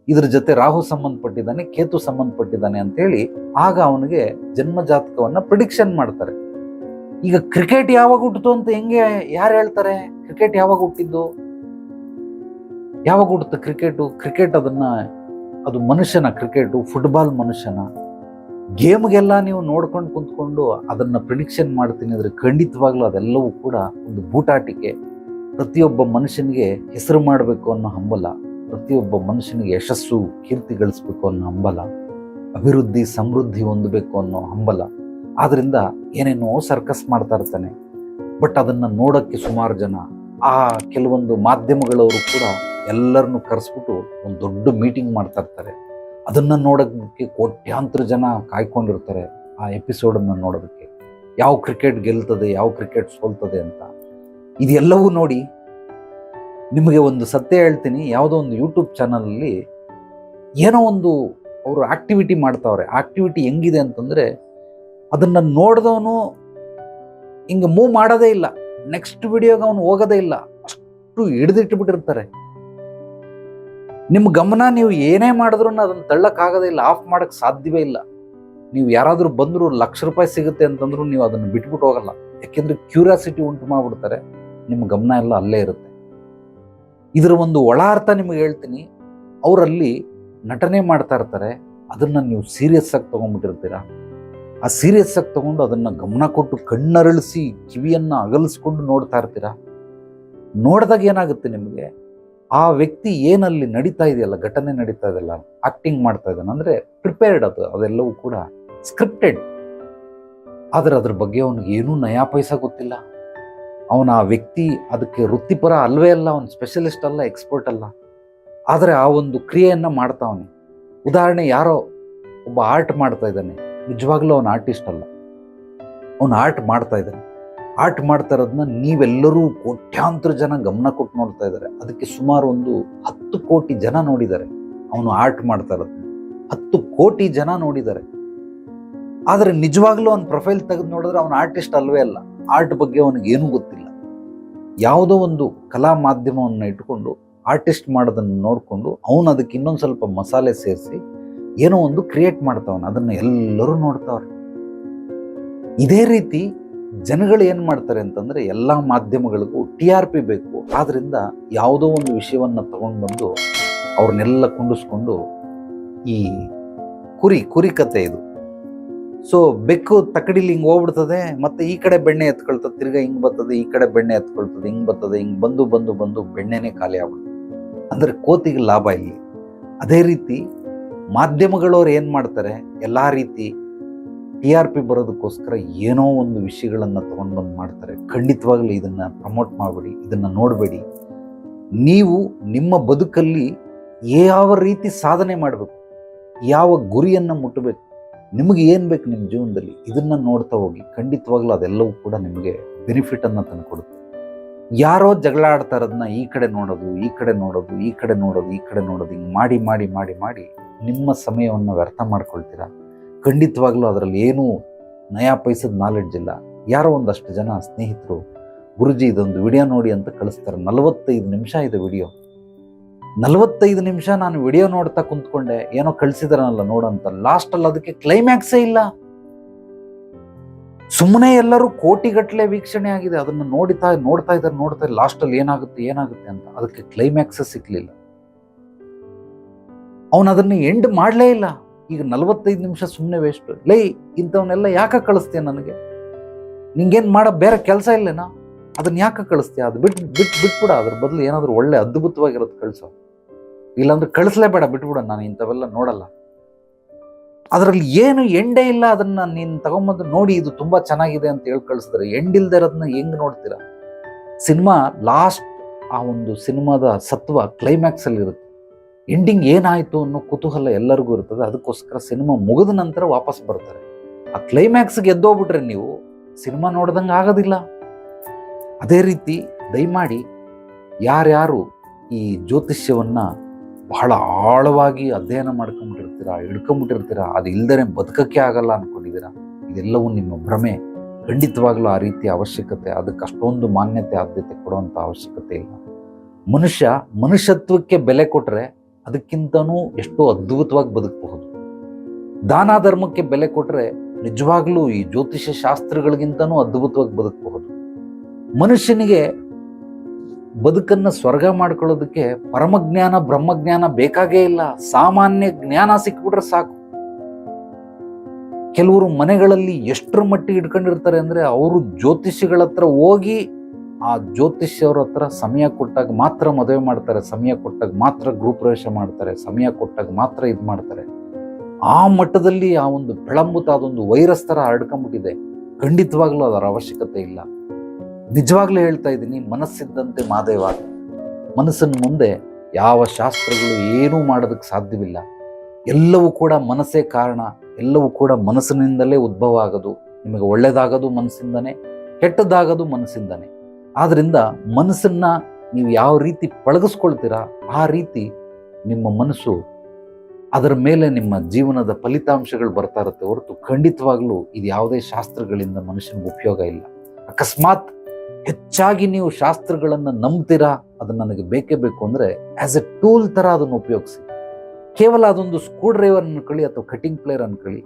ಇದ್ರ ಜೊತೆ ರಾಹು ಸಂಬಂಧಪಟ್ಟಿದ್ದಾನೆ, ಕೇತು ಸಂಬಂಧಪಟ್ಟಿದ್ದಾನೆ ಅಂತ ಹೇಳಿ ಆಗ ಅವನಿಗೆ ಜನ್ಮ ಜಾತಕವನ್ನು ಪ್ರಿಡಿಕ್ಷನ್ ಮಾಡ್ತಾರೆ. ಈಗ ಕ್ರಿಕೆಟ್ ಯಾವಾಗ ಹುಟ್ಟಿತು ಅಂತ ಹೆಂಗೆ ಯಾರು ಹೇಳ್ತಾರೆ? ಕ್ರಿಕೆಟ್ ಯಾವಾಗ ಹುಟ್ಟಿದ್ದು? ಯಾವಾಗ ಹುಟ್ಟುತ್ತೆ ಕ್ರಿಕೆಟು ಕ್ರಿಕೆಟ್ ಅದನ್ನ ಅದು ಮನುಷ್ಯನ ಕ್ರಿಕೆಟು ಫುಟ್ಬಾಲ್ ಮನುಷ್ಯನ. ಗೇಮ್ಗೆಲ್ಲ ನೀವು ನೋಡ್ಕೊಂಡು ಕುಂತ್ಕೊಂಡು ಅದನ್ನು ಪ್ರಿಡಿಕ್ಷನ್ ಮಾಡ್ತೀನಿ ಅಂದರೆ ಖಂಡಿತವಾಗ್ಲೂ ಅದೆಲ್ಲವೂ ಕೂಡ ಒಂದು ಬೂಟಾಟಿಕೆ. ಪ್ರತಿಯೊಬ್ಬ ಮನುಷ್ಯನಿಗೆ ಹೆಸರು ಮಾಡಬೇಕು ಅನ್ನೋ ಹಂಬಲ, ಪ್ರತಿಯೊಬ್ಬ ಮನುಷ್ಯನಿಗೆ ಯಶಸ್ಸು, ಕೀರ್ತಿ ಗಳಿಸ್ಬೇಕು ಅನ್ನೋ ಹಂಬಲ, ಅಭಿವೃದ್ಧಿ, ಸಮೃದ್ಧಿ ಹೊಂದಬೇಕು ಅನ್ನೋ ಹಂಬಲ. ಆದ್ದರಿಂದ ಏನೇನೋ ಸರ್ಕಸ್ ಮಾಡ್ತಾ ಇರ್ತಾನೆ. ಬಟ್ ಅದನ್ನು ನೋಡೋಕ್ಕೆ ಸುಮಾರು ಜನ, ಆ ಕೆಲವೊಂದು ಮಾಧ್ಯಮಗಳವರು ಕೂಡ ಎಲ್ಲರನ್ನು ಕರೆಸ್ಬಿಟ್ಟು ಒಂದು ದೊಡ್ಡ ಮೀಟಿಂಗ್ ಮಾಡ್ತಾ ಇರ್ತಾರೆ. ಅದನ್ನ ನೋಡೋದಕ್ಕೆ ಕೋಟ್ಯಾಂತರ ಜನ ಕಾಯ್ಕೊಂಡಿರ್ತಾರೆ ಆ ಎಪಿಸೋಡನ್ನು ನೋಡೋದಕ್ಕೆ. ಯಾವ ಕ್ರಿಕೆಟ್ ಗೆಲ್ತದೆ, ಯಾವ ಕ್ರಿಕೆಟ್ ಸೋಲ್ತದೆ ಅಂತ. ಇದೆಲ್ಲವೂ ನೋಡಿ ನಿಮಗೆ ಒಂದು ಸತ್ಯ ಹೇಳ್ತೀನಿ. ಯಾವುದೋ ಒಂದು ಯೂಟ್ಯೂಬ್ ಚಾನಲಲ್ಲಿ ಏನೋ ಒಂದು ಅವರು ಆ್ಯಕ್ಟಿವಿಟಿ ಮಾಡ್ತಾವ್ರೆ. ಆ್ಯಕ್ಟಿವಿಟಿ ಹೆಂಗಿದೆ ಅಂತಂದರೆ ಅದನ್ನು ನೋಡಿದವನು ಹಿಂಗೆ ಮೂವ್ ಮಾಡೋದೇ ಇಲ್ಲ. ನೆಕ್ಸ್ಟ್ ವಿಡಿಯೋಗೆ ಅವನು ಹೋಗೋದೇ ಇಲ್ಲ. ಅಷ್ಟು ಹಿಡಿದಿಟ್ಬಿಟ್ಟಿರ್ತಾರೆ. ನಿಮ್ಮ ಗಮನ ನೀವು ಏನೇ ಮಾಡಿದ್ರು ಅದನ್ನು ತಳ್ಳಕ್ಕಾಗೋದೇ ಇಲ್ಲ ಆಫ್ ಮಾಡೋಕ್ಕೆ ಸಾಧ್ಯವೇ ಇಲ್ಲ. ನೀವು ಯಾರಾದರೂ ಬಂದರೂ ಲಕ್ಷ ರೂಪಾಯಿ ಸಿಗುತ್ತೆ ಅಂತಂದ್ರು ನೀವು ಅದನ್ನು ಬಿಟ್ಬಿಟ್ಟು ಹೋಗಲ್ಲ. ಯಾಕೆಂದ್ರೆ ಕ್ಯೂರಿಯಾಸಿಟಿ ಉಂಟು ಮಾಡಿಬಿಡ್ತಾರೆ, ನಿಮ್ಮ ಗಮನ ಎಲ್ಲ ಅಲ್ಲೇ ಇರುತ್ತೆ. ಇದರ ಒಂದು ಒಳ ಅರ್ಥ ನಿಮಗೆ ಹೇಳ್ತೀನಿ. ಅವರಲ್ಲಿ ನಟನೆ ಮಾಡ್ತಾ ಇರ್ತಾರೆ, ಅದನ್ನು ನೀವು ಸೀರಿಯಸ್ ಆಗಿ ತೊಗೊಂಡ್ಬಿಟ್ಟಿರ್ತೀರಾ? ಆ ಸೀರಿಯಸ್ ಆಗಿ ತಗೊಂಡು ಅದನ್ನು ಗಮನ ಕೊಟ್ಟು ಕಣ್ಣರಳಿಸಿ, ಕಿವಿಯನ್ನು ಅಗಲಿಸ್ಕೊಂಡು ನೋಡ್ತಾ ಇರ್ತೀರಾ? ನೋಡಿದಾಗ ಏನಾಗುತ್ತೆ ನಿಮಗೆ? ಆ ವ್ಯಕ್ತಿ ಏನಲ್ಲಿ ನಡೀತಾ ಇದೆಯಲ್ಲ, ಘಟನೆ ನಡೀತಾ ಇದೆಯಲ್ಲ ಆಕ್ಟಿಂಗ್ ಮಾಡ್ತಾ ಇದ್ದಾನೆ, ಅಂದರೆ ಪ್ರಿಪೇರ್ಡ್ ಅದು, ಅದೆಲ್ಲವೂ ಕೂಡ ಸ್ಕ್ರಿಪ್ಟೆಡ್ ಆದ್ರೆ ಅದ್ರ ಬಗ್ಗೆ ಅವನಿಗೆ ಏನೂ ನಯಾ ಪೈಸ ಗೊತ್ತಿಲ್ಲ. ಅವನ ಆ ವ್ಯಕ್ತಿ ಅದಕ್ಕೆ ವೃತ್ತಿಪರ ಅಲ್ವೇ ಅಲ್ಲ, ಅವನು ಸ್ಪೆಷಲಿಸ್ಟ್ ಅಲ್ಲ ಎಕ್ಸ್ಪರ್ಟ್ ಅಲ್ಲ. ಆದರೆ ಆ ಒಂದು ಕ್ರಿಯೆಯನ್ನು ಮಾಡ್ತಾವನೆ ಉದಾಹರಣೆ ಯಾರೋ ಒಬ್ಬ ಆರ್ಟ್ ಮಾಡ್ತಾ ಇದ್ದಾನೆ. ನಿಜವಾಗ್ಲೂ ಅವನು ಆರ್ಟಿಸ್ಟ್ ಅಲ್ಲ. ಅವನು ಆರ್ಟ್ ಮಾಡ್ತಾ ಇದ್ದಾನೆ. ಆರ್ಟ್ ಮಾಡ್ತಾ ಇರೋದನ್ನ ನೀವೆಲ್ಲರೂ ಕೋಟ್ಯಾಂತರ ಜನ ಗಮನ ಕೊಟ್ಟು ನೋಡ್ತಾ ಇದ್ದಾರೆ. ಅದಕ್ಕೆ ಸುಮಾರು ಒಂದು ಹತ್ತು ಕೋಟಿ ಜನ ನೋಡಿದ್ದಾರೆ ಅವನು ಆರ್ಟ್ ಮಾಡ್ತಾ ಇರೋದನ್ನ ಹತ್ತು ಕೋಟಿ ಜನ ನೋಡಿದ್ದಾರೆ. ಆದರೆ ನಿಜವಾಗ್ಲೂ ಅವ್ನ ಪ್ರೊಫೈಲ್ ತೆಗೆದು ನೋಡಿದ್ರೆ ಅವನ ಆರ್ಟಿಸ್ಟ್ ಅಲ್ವೇ ಅಲ್ಲ. ಆರ್ಟ್ ಬಗ್ಗೆ ಅವನಿಗೆ ಏನೂ ಗೊತ್ತಿಲ್ಲ. ಯಾವುದೋ ಒಂದು ಕಲಾ ಮಾಧ್ಯಮವನ್ನು ಇಟ್ಕೊಂಡು ಆರ್ಟಿಸ್ಟ್ ಮಾಡೋದನ್ನು ನೋಡಿಕೊಂಡು ಅವನು ಅದಕ್ಕೆ ಇನ್ನೊಂದು ಸ್ವಲ್ಪ ಮಸಾಲೆ ಸೇರಿಸಿ ಏನೋ ಒಂದು ಕ್ರಿಯೇಟ್ ಮಾಡ್ತಾವನು. ಅದನ್ನು ಎಲ್ಲರೂ ನೋಡ್ತಾವ್ರೆ. ಇದೇ ರೀತಿ ಜನಗಳು ಏನು ಮಾಡ್ತಾರೆ ಅಂತಂದ್ರೆ ಎಲ್ಲ ಮಾಧ್ಯಮಗಳಿಗೂ ಟಿ ಆರ್ ಪಿ ಬೇಕು. ಆದ್ರಿಂದ ಯಾವುದೋ ಒಂದು ವಿಷಯವನ್ನ ತಗೊಂಡು ಬಂದು ಅವ್ರನ್ನೆಲ್ಲ ಕುಂಡಿಸ್ಕೊಂಡು ಈ ಕುರಿ ಕುರಿ ಕತೆ ಇದು. ಸೊ ಬೆಕ್ಕು ತಕಡಿಲಿ ಹಿಂಗೆ ಹೋಗ್ಬಿಡ್ತದೆ, ಮತ್ತೆ ಈ ಕಡೆ ಬೆಣ್ಣೆ ಎತ್ಕೊಳ್ತದೆ, ತಿರ್ಗಾ ಹಿಂಗೆ ಬರ್ತದೆ, ಈ ಕಡೆ ಬೆಣ್ಣೆ ಎತ್ಕೊಳ್ತದೆ, ಹಿಂಗೆ ಬರ್ತದೆ, ಹಿಂಗೆ ಬಂದು ಬಂದು ಬಂದು ಬೆಣ್ಣೆನೇ ಖಾಲಿ ಆಗ್ಬಿಡ್ತದೆ. ಅಂದ್ರೆ ಕೋತಿಗೆ ಲಾಭ ಇಲ್ಲಿ. ಅದೇ ರೀತಿ ಮಾಧ್ಯಮಗಳವ್ರು ಏನು ಮಾಡ್ತಾರೆ, ಎಲ್ಲ ರೀತಿ ಟಿ ಆರ್ ಪಿ ಬರೋದಕ್ಕೋಸ್ಕರ ಏನೋ ಒಂದು ವಿಷಯಗಳನ್ನು ತೊಗೊಂಡು ಬಂದು ಮಾಡ್ತಾರೆ. ಖಂಡಿತವಾಗ್ಲೂ ಇದನ್ನು ಪ್ರಮೋಟ್ ಮಾಡಬೇಡಿ, ಇದನ್ನು ನೋಡಬೇಡಿ. ನೀವು ನಿಮ್ಮ ಬದುಕಲ್ಲಿ ಯಾವ ರೀತಿ ಸಾಧನೆ ಮಾಡಬೇಕು, ಯಾವ ಗುರಿಯನ್ನು ಮುಟ್ಟಬೇಕು ನಿಮಗೆ ಏನು ಬೇಕು ನಿಮ್ಮ ಜೀವನದಲ್ಲಿ, ಇದನ್ನು ನೋಡ್ತಾ ಹೋಗಿ ಖಂಡಿತವಾಗ್ಲೂ ಅದೆಲ್ಲವೂ ಕೂಡ ನಿಮಗೆ ಬೆನಿಫಿಟನ್ನು ತಂದುಕೊಡುತ್ತೆ. ಯಾರೋ ಜಗಳ ಆಡ್ತಾ ಇರೋದನ್ನ ಈ ಕಡೆ ನೋಡೋದು, ಈ ಕಡೆ ನೋಡೋದು, ಈ ಕಡೆ ನೋಡೋದು, ಈ ಕಡೆ ನೋಡೋದು, ಹಿಂಗೆ ಮಾಡಿ ಮಾಡಿ ಮಾಡಿ ಮಾಡಿ ನಿಮ್ಮ ಸಮಯವನ್ನು ವ್ಯರ್ಥ ಮಾಡ್ಕೊಳ್ತೀರಾ? ಖಂಡಿತವಾಗ್ಲೂ ಅದರಲ್ಲಿ ಏನೂ ನಯಾ ಪೈಸದ ನಾಲೆಡ್ಜ್ ಇಲ್ಲ. ಯಾರೋ ಒಂದಷ್ಟು ಜನ ಸ್ನೇಹಿತರು, ಗುರುಜಿ ಇದೊಂದು ವಿಡಿಯೋ ನೋಡಿ ಅಂತ ಕಳಿಸ್ತಾರೆ. ನಲವತ್ತೈದು ನಿಮಿಷ ಇದೆ ವಿಡಿಯೋ. ನಲವತ್ತೈದು ನಿಮಿಷ ನಾನು ವಿಡಿಯೋ ನೋಡ್ತಾ ಕುಂತ್ಕೊಂಡೆ. ಏನೋ ಕಳಿಸಿದಾರನಲ್ಲ ನೋಡಂತ. ಲಾಸ್ಟಲ್ಲಿ ಅದಕ್ಕೆ ಕ್ಲೈಮ್ಯಾಕ್ಸೇ ಇಲ್ಲ. ಸುಮ್ಮನೆ ಎಲ್ಲರೂ ಕೋಟಿಗಟ್ಟಲೆ ವೀಕ್ಷಣೆ ಆಗಿದೆ. ಅದನ್ನು ನೋಡಿತಾ, ನೋಡ್ತಾ ಇದ್ದಾರೆ, ನೋಡ್ತಾ ಲಾಸ್ಟಲ್ಲಿ ಏನಾಗುತ್ತೆ ಏನಾಗುತ್ತೆ ಅಂತ. ಅದಕ್ಕೆ ಕ್ಲೈಮ್ಯಾಕ್ಸ್ ಸಿಗಲಿಲ್ಲ. ಅವನು ಎಂಡ್ ಮಾಡಲೇ ಇಲ್ಲ. ಈಗ ನಲವತ್ತೈದು ನಿಮಿಷ ಸುಮ್ಮನೆ ವೇಸ್ಟ್ ಲೈ, ಇಂಥವನ್ನೆಲ್ಲ ಯಾಕೆ ಕಳಿಸ್ತೀಯ ನನಗೆ? ನಿಂಗೇನು ಮಾಡೋ ಬೇರೆ ಕೆಲಸ ಇಲ್ಲೇನಾ? ಅದನ್ನ ಯಾಕೆ ಕಳಿಸ್ತೀಯ? ಅದು ಬಿಟ್ಟು ಬಿಟ್ಟು ಬಿಟ್ಬಿಡ, ಅದ್ರ ಬದಲು ಏನಾದರೂ ಒಳ್ಳೆ ಅದ್ಭುತವಾಗಿರೋದು ಕಳಿಸೋ. ಇಲ್ಲಾಂದ್ರೆ ಕಳಿಸ್ಲೇಬೇಡ ಬಿಟ್ಬಿಡ, ನಾನು ಇಂಥವೆಲ್ಲ ನೋಡಲ್ಲ. ಅದರಲ್ಲಿ ಏನು ಎಂಡೇ ಇಲ್ಲ, ಅದನ್ನು ನೀನು ತಗೊಂಬಂದು ನೋಡಿ, ಇದು ತುಂಬ ಚೆನ್ನಾಗಿದೆ ಅಂತ ಹೇಳಿ ಕಳಿಸಿದ್ರೆ, ಎಂಡ್ ಇಲ್ದೇ ಇರೋದನ್ನ ಹೆಂಗೆ ನೋಡ್ತೀರಾ? ಸಿನಿಮಾ ಲಾಸ್ಟ್ ಆ ಒಂದು ಸಿನಿಮಾದ ಸತ್ವ ಕ್ಲೈಮ್ಯಾಕ್ಸಲ್ಲಿರುತ್ತೆ ಎಂಡಿಂಗ್ ಏನಾಯಿತು ಅನ್ನೋ ಕುತೂಹಲ ಎಲ್ಲರಿಗೂ ಇರ್ತದೆ. ಅದಕ್ಕೋಸ್ಕರ ಸಿನಿಮಾ ಮುಗಿದ ನಂತರ ವಾಪಸ್ ಬರ್ತಾರೆ. ಆ ಕ್ಲೈಮ್ಯಾಕ್ಸ್ಗೆ ಎದ್ದೋಗ್ಬಿಟ್ರೆ ನೀವು ಸಿನಿಮಾ ನೋಡ್ದಂಗೆ ಆಗೋದಿಲ್ಲ. ಅದೇ ರೀತಿ ದಯಮಾಡಿ ಯಾರ್ಯಾರು ಈ ಜ್ಯೋತಿಷ್ಯವನ್ನು ಬಹಳ ಆಳವಾಗಿ ಅಧ್ಯಯನ ಮಾಡ್ಕೊಂಬಿಟ್ಟಿರ್ತೀರಾ ಹಿಡ್ಕೊಂಬಿಟ್ಟಿರ್ತೀರಾ ಅದು ಇಲ್ಲದೇ ಬದುಕಕ್ಕೆ ಆಗಲ್ಲ ಅಂದ್ಕೊಂಡಿದ್ದೀರಾ ಇದೆಲ್ಲವೂ ನಿಮ್ಮ ಭ್ರಮೆ. ಖಂಡಿತವಾಗಲೂ ಆ ರೀತಿಯ ಅವಶ್ಯಕತೆ, ಅದಕ್ಕೆ ಅಷ್ಟೊಂದು ಮಾನ್ಯತೆ, ಆದ್ಯತೆ ಕೊಡುವಂಥ ಅವಶ್ಯಕತೆ ಇಲ್ಲ. ಮನುಷ್ಯ ಮನುಷ್ಯತ್ವಕ್ಕೆ ಬೆಲೆ ಕೊಟ್ಟರೆ ಅದಕ್ಕಿಂತನೂ ಎಷ್ಟೋ ಅದ್ಭುತವಾಗಿ ಬದುಕಬಹುದು. ದಾನ ಧರ್ಮಕ್ಕೆ ಬೆಲೆ ಕೊಟ್ಟರೆ ನಿಜವಾಗ್ಲೂ ಈ ಜ್ಯೋತಿಷ್ಯ ಶಾಸ್ತ್ರಗಳಿಗಿಂತನೂ ಅದ್ಭುತವಾಗಿ ಬದುಕಬಹುದು. ಮನುಷ್ಯನಿಗೆ ಬದುಕನ್ನು ಸ್ವರ್ಗ ಮಾಡ್ಕೊಳ್ಳೋದಕ್ಕೆ ಪರಮಜ್ಞಾನ, ಬ್ರಹ್ಮಜ್ಞಾನ ಬೇಕಾಗೇ ಇಲ್ಲ. ಸಾಮಾನ್ಯ ಜ್ಞಾನ ಸಿಕ್ಬಿಟ್ರೆ ಸಾಕು. ಕೆಲವರು ಮನೆಗಳಲ್ಲಿ ಎಷ್ಟರ ಮಟ್ಟಿಗೆ ಇಟ್ಕೊಂಡಿರ್ತಾರೆ ಅಂದರೆ ಅವರು ಜ್ಯೋತಿಷಿಗಳ ಹತ್ರ ಹೋಗಿ ಆ ಜ್ಯೋತಿಷ್ಯವ್ರ ಹತ್ರ ಸಮಯ ಕೊಟ್ಟಾಗ ಮಾತ್ರ ಮದುವೆ ಮಾಡ್ತಾರೆ, ಸಮಯ ಕೊಟ್ಟಾಗ ಮಾತ್ರ ಗೃಹಪ್ರವೇಶ ಮಾಡ್ತಾರೆ, ಸಮಯ ಕೊಟ್ಟಾಗ ಮಾತ್ರ ಇದು ಮಾಡ್ತಾರೆ. ಆ ಮಟ್ಟದಲ್ಲಿ ಆ ಒಂದು ಬೆಳಂಬುತ ಅದೊಂದು ವೈರಸ್ ತರ ಹರಡ್ಕೊಂಡ್ಬಿಟ್ಟಿದೆ ಖಂಡಿತವಾಗ್ಲೂ ಅದರ ಅವಶ್ಯಕತೆ ಇಲ್ಲ. ನಿಜವಾಗ್ಲೂ ಹೇಳ್ತಾ ಇದ್ದೀನಿ, ಮನಸ್ಸಿದ್ದಂತೆ ಮಾದೇವ. ಮನಸ್ಸಿನ ಮುಂದೆ ಯಾವ ಶಾಸ್ತ್ರಗಳು ಏನೂ ಮಾಡೋದಕ್ಕೆ ಸಾಧ್ಯವಿಲ್ಲ. ಎಲ್ಲವೂ ಕೂಡ ಮನಸ್ಸೇ ಕಾರಣ, ಎಲ್ಲವೂ ಕೂಡ ಮನಸ್ಸಿನಿಂದಲೇ ಉದ್ಭವ ಆಗೋದು. ನಿಮಗೆ ಒಳ್ಳೆಯದಾಗೋದು ಮನಸ್ಸಿಂದನೇ, ಕೆಟ್ಟದ್ದಾಗೋದು ಮನಸ್ಸಿಂದನೇ. ಆದ್ರಿಂದ ಮನಸ್ಸನ್ನು ನೀವು ಯಾವ ರೀತಿ ಪಳಗಿಸ್ಕೊಳ್ತೀರಾ, ಆ ರೀತಿ ನಿಮ್ಮ ಮನಸ್ಸು ಅದರ ಮೇಲೆ ನಿಮ್ಮ ಜೀವನದ ಫಲಿತಾಂಶಗಳು ಬರ್ತಾ ಇರುತ್ತೆ ಹೊರತು ಖಂಡಿತವಾಗ್ಲೂ ಇದು ಯಾವುದೇ ಶಾಸ್ತ್ರಗಳಿಂದ ಮನುಷ್ಯನಿಗೆ ಉಪಯೋಗ ಇಲ್ಲ. ಅಕಸ್ಮಾತ್ ಹೆಚ್ಚಾಗಿ ನೀವು ಶಾಸ್ತ್ರಗಳನ್ನು ನಂಬ್ತೀರಾ ಅದು ನನಗೆ ಬೇಕೇ ಬೇಕು ಅಂದ್ರೆ ಆಸ್ ಎ ಟೂಲ್ ತರ ಅದನ್ನು ಉಪಯೋಗಿಸಿ. ಕೇವಲ ಅದೊಂದು ಸ್ಕ್ರೂ ಡ್ರೈವರ್ ಅನ್ಕೊಳ್ಳಿ ಅಥವಾ ಕಟಿಂಗ್ ಪ್ಲೇಯರ್ ಅನ್ಕೊಳ್ಳಿ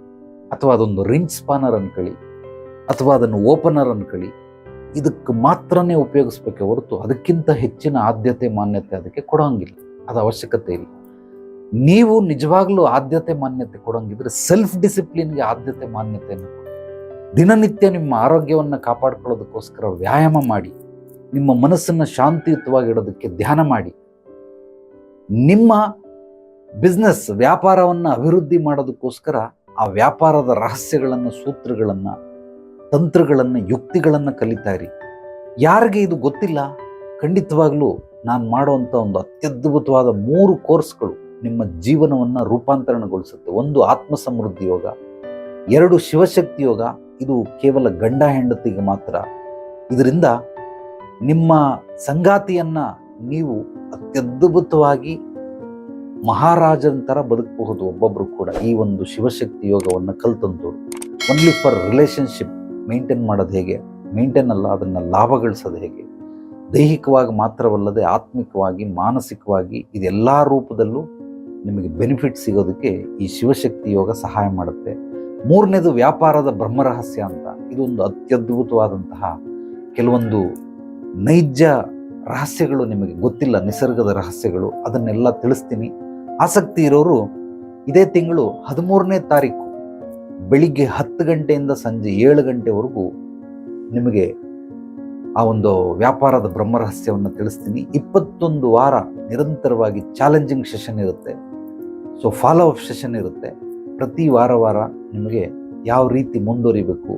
ಅಥವಾ ಅದೊಂದು ರಿಂಗ್ ಸ್ಪಾನರ್ ಅನ್ಕೊಳ್ಳಿ ಅಥವಾ ಅದನ್ನು ಓಪನರ್ ಅನ್ಕೊಳ್ಳಿ ಇದಕ್ಕೆ ಮಾತ್ರನೇ ಉಪಯೋಗಿಸ್ಬೇಕೆ ಹೊರತು ಅದಕ್ಕಿಂತ ಹೆಚ್ಚಿನ ಆದ್ಯತೆ, ಮಾನ್ಯತೆ ಅದಕ್ಕೆ ಕೊಡೋಂಗಿಲ್ಲ. ಅದು ಅವಶ್ಯಕತೆ ಇಲ್ಲ. ನೀವು ನಿಜವಾಗ್ಲೂ ಆದ್ಯತೆ, ಮಾನ್ಯತೆ ಕೊಡೋಂಗಿದ್ರೆ ಸೆಲ್ಫ್ ಡಿಸಿಪ್ಲಿನ್ಗೆ ಆದ್ಯತೆ, ಮಾನ್ಯತೆಯನ್ನು ದಿನನಿತ್ಯ ನಿಮ್ಮ ಆರೋಗ್ಯವನ್ನು ಕಾಪಾಡ್ಕೊಳ್ಳೋದಕ್ಕೋಸ್ಕರ ವ್ಯಾಯಾಮ ಮಾಡಿ. ನಿಮ್ಮ ಮನಸ್ಸನ್ನು ಶಾಂತಿಯುತವಾಗಿ ಇಡೋದಕ್ಕೆ ಧ್ಯಾನ ಮಾಡಿ. ನಿಮ್ಮ ಬಿಸ್ನೆಸ್ ವ್ಯಾಪಾರವನ್ನು ಅಭಿವೃದ್ಧಿ ಮಾಡೋದಕ್ಕೋಸ್ಕರ ಆ ವ್ಯಾಪಾರದ ರಹಸ್ಯಗಳನ್ನು, ಸೂತ್ರಗಳನ್ನು ತಂತ್ರಗಳನ್ನು, ಯುಕ್ತಿಗಳನ್ನು ಕಲಿತಾ ಇರಿ ಯಾರಿಗೆ ಇದು ಗೊತ್ತಿಲ್ಲ? ಖಂಡಿತವಾಗಲೂ ನಾನು ಮಾಡುವಂಥ ಒಂದು ಅತ್ಯದ್ಭುತವಾದ ಮೂರು ಕೋರ್ಸ್ಗಳು ನಿಮ್ಮ ಜೀವನವನ್ನು ರೂಪಾಂತರಣಗೊಳಿಸುತ್ತೆ. ಒಂದು ಆತ್ಮ ಸಮೃದ್ಧಿ ಯೋಗ, ಎರಡು ಶಿವಶಕ್ತಿ ಯೋಗ, ಇದು ಕೇವಲ ಗಂಡ ಹೆಂಡತಿಗೆ ಮಾತ್ರ. ಇದರಿಂದ ನಿಮ್ಮ ಸಂಗಾತಿಯನ್ನು ನೀವು ಅತ್ಯದ್ಭುತವಾಗಿ ಮಹಾರಾಜನ ಥರ ಬದುಕಬಹುದು ಒಬ್ಬೊಬ್ರು ಕೂಡ. ಈ ಒಂದು ಶಿವಶಕ್ತಿ ಯೋಗವನ್ನು ಕಲ್ತಂತವ್ರು. ಒನ್ಲಿ ಫಾರ್ ರಿಲೇಶನ್ಶಿಪ್ ಮೇಂಟೈನ್ ಮಾಡೋದು ಹೇಗೆ? ಮೇಂಟೈನ್ ಅಲ್ಲ, ಅದನ್ನು ಲಾಭ ಗಳಿಸೋದು ಹೇಗೆ? ದೈಹಿಕವಾಗಿ ಮಾತ್ರವಲ್ಲದೆ ಆತ್ಮಿಕವಾಗಿ, ಮಾನಸಿಕವಾಗಿ ಇದೆಲ್ಲ ರೂಪದಲ್ಲೂ ನಿಮಗೆ ಬೆನಿಫಿಟ್ ಸಿಗೋದಕ್ಕೆ ಈ ಶಿವಶಕ್ತಿ ಯೋಗ ಸಹಾಯ ಮಾಡುತ್ತೆ. ಮೂರನೇದು ವ್ಯಾಪಾರದ ಬ್ರಹ್ಮರಹಸ್ಯ ಅಂತ. ಇದೊಂದು ಅತ್ಯದ್ಭುತವಾದಂತಹ ಕೆಲವೊಂದು ನೈಜ ರಹಸ್ಯಗಳು ನಿಮಗೆ ಗೊತ್ತಿಲ್ಲ, ನಿಸರ್ಗದ ರಹಸ್ಯಗಳು. ಅದನ್ನೆಲ್ಲ ತಿಳಿಸ್ತೀನಿ. ಆಸಕ್ತಿ ಇರೋರು ಇದೇ ತಿಂಗಳು ಹದಿಮೂರನೇ ತಾರೀಕು ಬೆಳಿಗ್ಗೆ ಹತ್ತು ಗಂಟೆಯಿಂದ ಸಂಜೆ ಏಳು ಗಂಟೆವರೆಗೂ ನಿಮಗೆ ಆ ಒಂದು ವ್ಯಾಪಾರದ ಬ್ರಹ್ಮರಹಸ್ಯವನ್ನು ತಿಳಿಸ್ತೀನಿ. ಇಪ್ಪತ್ತೊಂದು ವಾರ ನಿರಂತರವಾಗಿ ಚಾಲೆಂಜಿಂಗ್ ಸೆಷನ್ ಇರುತ್ತೆ. ಸೊ ಫಾಲೋ ಅಪ್ ಸೆಷನ್ ಇರುತ್ತೆ. ಪ್ರತಿ ವಾರ ವಾರ ನಿಮಗೆ ಯಾವ ರೀತಿ ಮುಂದುವರಿಬೇಕು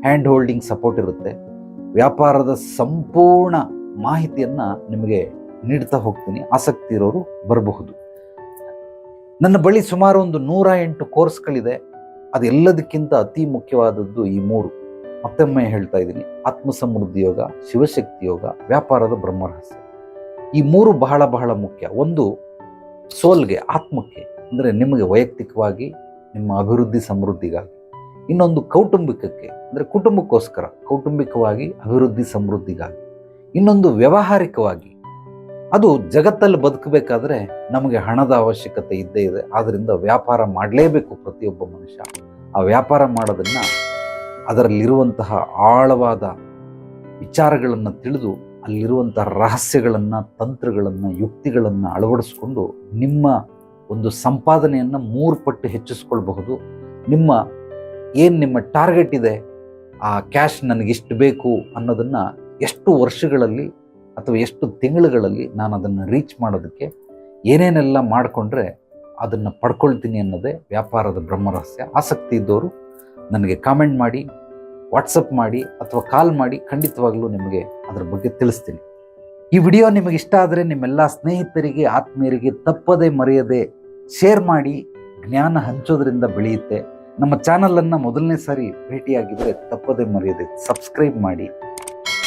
ಹ್ಯಾಂಡ್ ಹೋಲ್ಡಿಂಗ್ ಸಪೋರ್ಟ್ ಇರುತ್ತೆ. ವ್ಯಾಪಾರದ ಸಂಪೂರ್ಣ ಮಾಹಿತಿಯನ್ನು ನಿಮಗೆ ನೀಡ್ತಾ ಹೋಗ್ತೀನಿ. ಆಸಕ್ತಿ ಇರೋರು ಬರಬಹುದು. ನನ್ನ ಬಳಿ ಸುಮಾರು ಒಂದು ನೂರ ಎಂಟು ಕೋರ್ಸ್ಗಳಿದೆ ಅದೆಲ್ಲದಕ್ಕಿಂತ ಅತಿ ಮುಖ್ಯವಾದದ್ದು ಈ ಮೂರು. ಮತ್ತೊಮ್ಮೆ ಹೇಳ್ತಾ ಇದ್ದೀನಿ ಆತ್ಮ ಸಮೃದ್ಧಿ ಯೋಗ, ಶಿವಶಕ್ತಿ ಯೋಗ, ವ್ಯಾಪಾರದ ಬ್ರಹ್ಮರಹಸ್ಯ. ಈ ಮೂರು ಬಹಳ ಬಹಳ ಮುಖ್ಯ. ಒಂದು, ಸೋಲ್ಗೆ, ಆತ್ಮಕ್ಕೆ, ಅಂದರೆ ನಿಮಗೆ ವೈಯಕ್ತಿಕವಾಗಿ, ನಿಮ್ಮ ಅಭಿವೃದ್ಧಿ ಸಮೃದ್ಧಿಗಾಗಿ. ಇನ್ನೊಂದು ಕೌಟುಂಬಿಕಕ್ಕೆ, ಅಂದರೆ ಕುಟುಂಬಕ್ಕೋಸ್ಕರ ಕೌಟುಂಬಿಕವಾಗಿ ಅಭಿವೃದ್ಧಿ ಸಮೃದ್ಧಿಗಾಗಿ. ಇನ್ನೊಂದು ವ್ಯಾವಹಾರಿಕವಾಗಿ ಅದು ಜಗತ್ತಲ್ಲಿ ಬದುಕಬೇಕಾದ್ರೆ ನಮಗೆ ಹಣದ ಅವಶ್ಯಕತೆ ಇದ್ದೇ ಇದೆ. ಆದ್ದರಿಂದ ವ್ಯಾಪಾರ ಮಾಡಲೇಬೇಕು ಪ್ರತಿಯೊಬ್ಬ ಮನುಷ್ಯ. ಆ ವ್ಯಾಪಾರ ಮಾಡೋದನ್ನ ಅದರಲ್ಲಿರುವಂತಹ ಆಳವಾದ ವಿಚಾರಗಳನ್ನು ತಿಳಿದು ಅಲ್ಲಿರುವಂತಹ ರಹಸ್ಯಗಳನ್ನು, ತಂತ್ರಗಳನ್ನು, ಯುಕ್ತಿಗಳನ್ನು ಅಳವಡಿಸ್ಕೊಂಡು ನಿಮ್ಮ ಒಂದು ಸಂಪಾದನೆಯನ್ನು ಮೂರು ಪಟ್ಟು ಹೆಚ್ಚಿಸ್ಕೊಳ್ಬಹುದು. ನಿಮ್ಮ ಏನು ನಿಮ್ಮ ಟಾರ್ಗೆಟ್ ಇದೆ, ಆ ಕ್ಯಾಶ್ ನನಗಿಷ್ಟು ಬೇಕು ಅನ್ನೋದನ್ನು ಎಷ್ಟು ವರ್ಷಗಳಲ್ಲಿ ಅಥವಾ ಎಷ್ಟು ತಿಂಗಳುಗಳಲ್ಲಿ ನಾನು ಅದನ್ನು ರೀಚ್ ಮಾಡೋದಕ್ಕೆ ಏನೇನೆಲ್ಲ ಮಾಡಿಕೊಂಡ್ರೆ ಅದನ್ನು ಪಡ್ಕೊಳ್ತೀನಿ ಅನ್ನೋದೇ ವ್ಯಾಪಾರದ ಬ್ರಹ್ಮರಹಸ್ಯ. ಆಸಕ್ತಿ ಇದ್ದವರು ನನಗೆ ಕಾಮೆಂಟ್ ಮಾಡಿ ವಾಟ್ಸಪ್ ಮಾಡಿ ಅಥವಾ ಕಾಲ್ ಮಾಡಿ ಖಂಡಿತವಾಗಲೂ ನಿಮಗೆ ಅದರ ಬಗ್ಗೆ ತಿಳಿಸ್ತೀನಿ. ಈ ವಿಡಿಯೋ ನಿಮಗೆ ಇಷ್ಟ ಆದರೆ ನಿಮ್ಮೆಲ್ಲ ಸ್ನೇಹಿತರಿಗೆ, ಆತ್ಮೀಯರಿಗೆ ತಪ್ಪದೇ ಮರೆಯದೆ ಶೇರ್ ಮಾಡಿ, ಜ್ಞಾನ ಹಂಚೋದ್ರಿಂದ ಬೆಳೆಯುತ್ತೆ. ನಮ್ಮ ಚಾನಲನ್ನು ಮೊದಲನೇ ಸಾರಿ ಭೇಟಿಯಾಗಿದ್ದರೆ ತಪ್ಪದೇ ಮರೆಯದೆ ಸಬ್ಸ್ಕ್ರೈಬ್ ಮಾಡಿ.